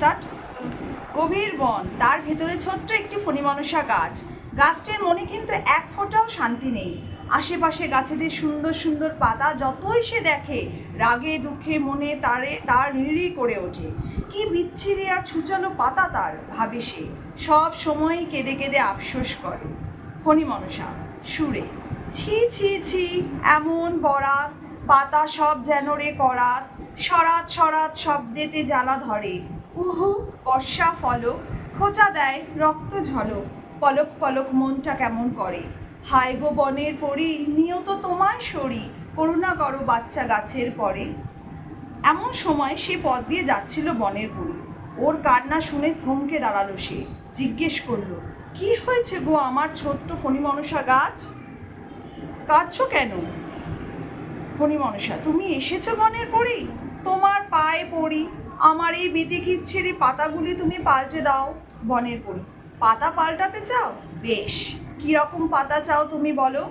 Start. গভীর বন, তার ভেতরে ছোট্ট একটি ফণিমনসা গাছ। গাছটির মনে কিন্তু এক ফোঁটাও শান্তি নেই। আশেপাশে গাছেদের সুন্দর সুন্দর পাতা যতই সে দেখে, রাগে, দুঃখে মনে তারে তার রিড়ি করে ওঠে। কি বিচ্ছিরি আর ছুচালো পাতা তার, ভাবে সে। সব সময়ই কেঁদে কেঁদে আফসোস করে। ফণিমনসা সুরে, ছি ছি ছি, এমন বরাত, পাতা সব যেন রে করাত। সরাত সরাত শব্দেতে জ্বালা ধরে। উহু বর্ষা ফলক, খোঁচা দেয় রক্ত ঝলক। পলক পলক মনটা কেমন করে। হায় গো বনের পরি নিয়ত তোমায় সরি, করুণা করো বাচ্চা গাছের পরে। এমন সময় সে পথ দিয়ে যাচ্ছিল বনের পরি। ওর কান্না শুনে থমকে দাঁড়াল সে, জিজ্ঞেস করল, কি হয়েছে গো আমার ছোট্ট ফণিমনসা গাছ? কাঁদছো কেন? ফণিমনসা তুমি এসেছ বনের পরি? তোমার পায়ে পড়ি আমার এই বিতি খিচ্ছিরি পাতাগুলি তুমি পাল্টে দাও বনের পরি। পাতা পাল্টাতে চাও? বেশ। কি রকম পাতা চাও তুমি বলো?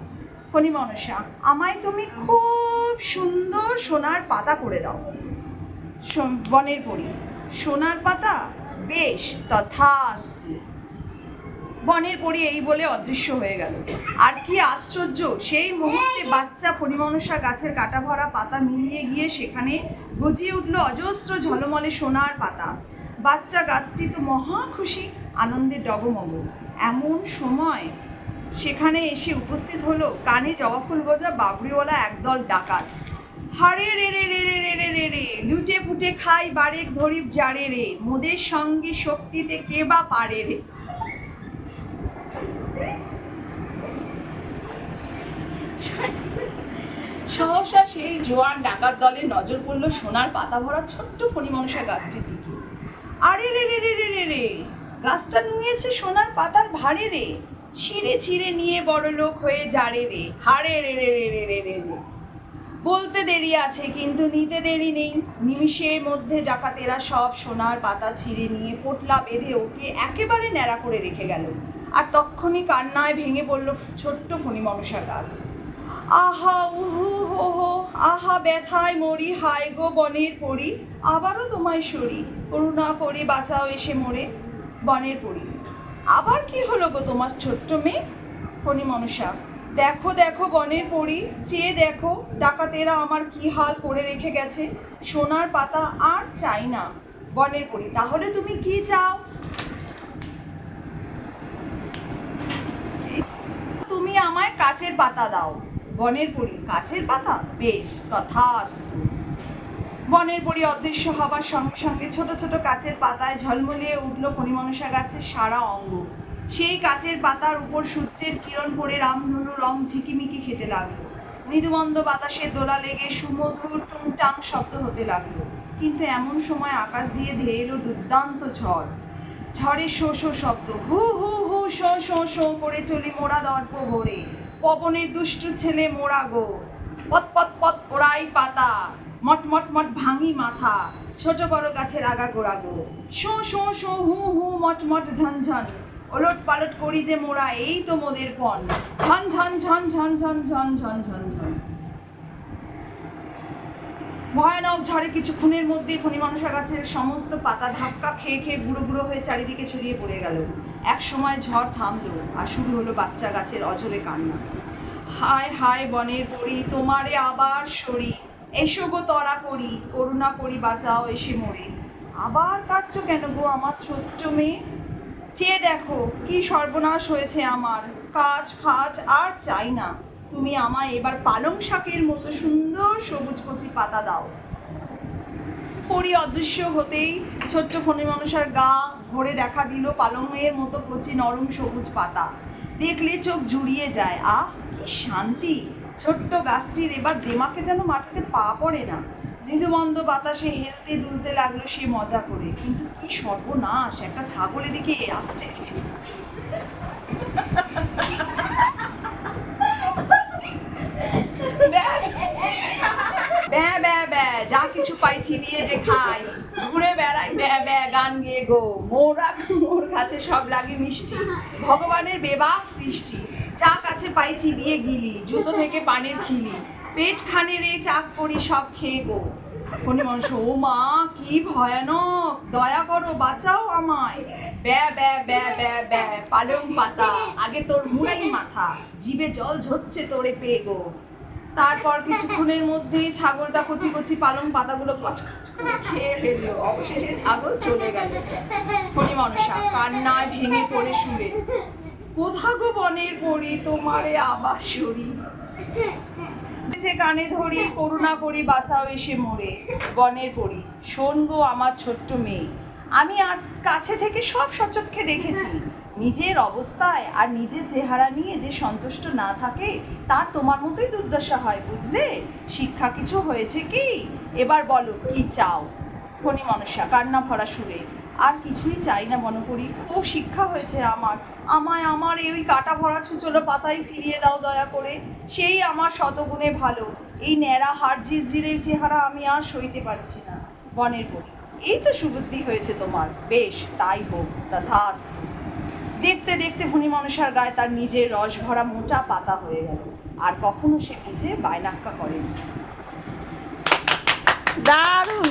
ফণিমনসা আমায় তুমি খুব সুন্দর সোনার পাতা করে দাও। বনের পরি, সোনার পাতা? বেশ, তথাস্তু। বনের পরি এই বলে অদৃশ্য হয়ে গেল। আর কি আশ্চর্য, সেই মুহূর্তে বাচ্চা পরিমনসা গাছের কাটা ভরা পাতা মিলিয়ে গিয়ে সেখানে গজিয়ে উঠল অজস্র ঝলমলে সোনার পাতা। বাচ্চা গাছটি তো মহা খুশি, আনন্দে ডগমগ। এমন সময় সেখানে এসে উপস্থিত হলো কানে জবা ফুল গোজা বাবরিওয়ালা একদল ডাকাত। হারে রে রে রে রে রে রে রে রে লুটে ফুটে খাই বারেক ধরিব জারে রে। মোদের সঙ্গে শক্তিতে কে বা পারে রে? সহসা সেই জোয়ান ডাকাত দলের নজর পড়ল সোনার পাতা ভরা ছোট্ট ফণিমনসা গাছটির দিকে আরে রে রে রে রে রে রে গাছটা নুয়েছে সোনার পাতার ভারে রে ছিঁড়ে ছিঁড়ে নিয়ে বড় লোক হয়ে যারে রে হারে রে রে রে রে রে রে রে বলতে দেরি আছে কিন্তু নিতে দেরি নেই নিমিষের মধ্যে ডাকাতেরা সব সোনার পাতা ছিঁড়ে নিয়ে পোটলা বেঁধে ওকে একেবারে ন্যাড়া করে রেখে গেল আর তক্ষুনি কান্নায় ভেঙে পড়ল ছোট্ট ফণিমনসা গাছ আহা, উহু, হো হো। আহা, ব্যথায় মরি, হায় গো বনের পরি। আবারও তোমায় সরি। করুণা করে বাঁচাও এসে মরে বনের পরি। আবার কি হলো গো তোমার ছোট্ট মেয়ে? ফণি মনসা, দেখো দেখো বনের পরি। চেয়ে দেখো, ডাকাতেরা আমার কি হাল করে রেখে গেছে। সোনার পাতা আর চাই না বনের পরি। তাহলে তুমি কি চাও? তুমি আমায় কাচের পাতা দাও। বনের পরি কাচের পাতা? বেশ, তথাস্তু। বনের পরি অদৃশ্য হবার সঙ্গে সঙ্গে ছোট ছোট কাচের পাতায় ঝলমলিয়ে উঠল পরিমনসা গাছের সারা অঙ্গ। সেই কাচের পাতার উপর সূর্যের কিরণ পড়ে রামধনু রং ঝিকিমিকি খেতে লাগল। মৃদুমন্দ বাতাসের দোলা লেগে সুমধুর টুংটাং শব্দ হতে লাগল। কিন্তু এমন সময় আকাশ দিয়ে ধেয়ে এলো দুর্দান্ত ঝড়। ঝড়ে শো শো শব্দ, হু হু হু শো শো শো করে চলি মোরা দর্প ভরে পবনের দুষ্টু ছেলে মোড়া গো। পত পত পত ওড়াই পাতা। মট মট মট ভাঙি মাথা। ছোট বড় গাছের আগা গোড়া গো। শো শো শো, হু হু, মট মট ঝনঝন ওলট পালট করি যে মোরা এই তো মোদের পণ। ঝন ঝন ঝন ঝন ঝন ঝন ঝন ঝন। ভয়ানক ঝড়ে কিছুক্ষণের মধ্যে ফণিমনসা গাছের সমস্ত পাতা ধাক্কা খেয়ে খেয়ে গুঁড়ো গুঁড়ো হয়ে চারিদিকে ছড়িয়ে পড়ে গেল। এক সময় ঝড় থামল আর শুরু হলো বাচ্চা গাছের অজরে কান্না। হায় হায় বনের পরি, তোমারে আবার সরি। এসো গো তরা করি, করুণা করি, বাঁচাও এসে মরে। আবার কাঁদছো কেন গো আমার ছোট্ট মেয়ে? চেয়ে দেখো কি সর্বনাশ হয়েছে আমার। কাজ ফাজ আর চাই না। তুমি আমায় এবার পালং শাকের মতো সুন্দর সবুজ কচি পাতা দাও। পরি অদৃশ্য হতেই ছোট্ট ফণি মানুষের গা ভরে দেখা দিল পালংয়ের মতো কচি নরম সবুজ পাতা। দেখলে চোখ জুড়িয়ে যায়, আহ, কি শান্তি! ছোট্ট গাছটির এবার দেমাকে যেন মাটিতে পা পড়ে না। মৃদুমন্দ বাতাসে হেলতে দুলতে লাগল সে মজা করে। কিন্তু কি সর্বনাশ, একটা ছাগল এদিকে আসছে যে। ব্যা ব্যা ব্যা যা কিছু পাই চিবিয়ে যে খাই ঘুরে বেড়াই ব্যা ব্যা, গান গেয়ে গো। মোরা মোর কাছে সব লাগে মিষ্টি। ভগবানের বেবাক সৃষ্টি। যা কাছে পাই চিবিয়ে গিলি, জুতো থেকে পানের খিলি। পেট খানে রে চাক করি সব খেয়ে গো। ফণি মানুষ ও মা, কি ভয়ানক, দয়া করো, বাঁচাও আমায়। ব্যা ব্যা ব্যা ব্যা ব্যা, পালং পাতা, আগে তোর মুড়াই মাথা, জিভে জল ঝরছে তোরে পেয়ে গো। তারপর কিছুক্ষণের মধ্যেই ছাগলটা কচি কচি পালং পাতাগুলো কচকচ খেয়ে ফেলল। অবশেষে ছাগল চলে গেল। কান্নায় ভেঙে পড়ে কোথা গো বনের পড়ি তোমারে আবার সরি যে কানে ধরি, করুণা করি, বাঁচাও এসে মরে। বনের পড়ি শোন গো আমার ছোট্ট মেয়ে। আমি আজ কাছে থেকে সব সচক্ষে দেখেছি। নিজের অবস্থায় আর নিজের চেহারা নিয়ে যে সন্তুষ্ট না থাকে তার তোমার মতোই দুর্দশা হয়, বুঝলে? শিক্ষা কিছু হয়েছে কি? এবার বলো, কি চাও? ফণি মনসা কান্না ভরা সুরে? আর কিছুই চাই না মনে করি। খুব শিক্ষা হয়েছে আমার। আমায় আমার এই ওই কাটা ভরা ছুচলো পাতায় ফিরিয়ে দাও দয়া করে। সেই আমার শতগুণে ভালো। এই ন্যাড়া হাড় ঝিরঝিরের চেহারা আমি আর সইতে পারছি না। বনের বলি এই তো সুবুদ্ধি হয়েছে তোমার। বেশ, তাই হোক, তথাস্তু। দেখতে দেখতে ভূমি মানুষের গায়ে তার নিজের রস ভরা মোটা পাতা হয়ে গেল। আর কখনো সে ভিজে বায়নাক্কা করেনি। দারুণ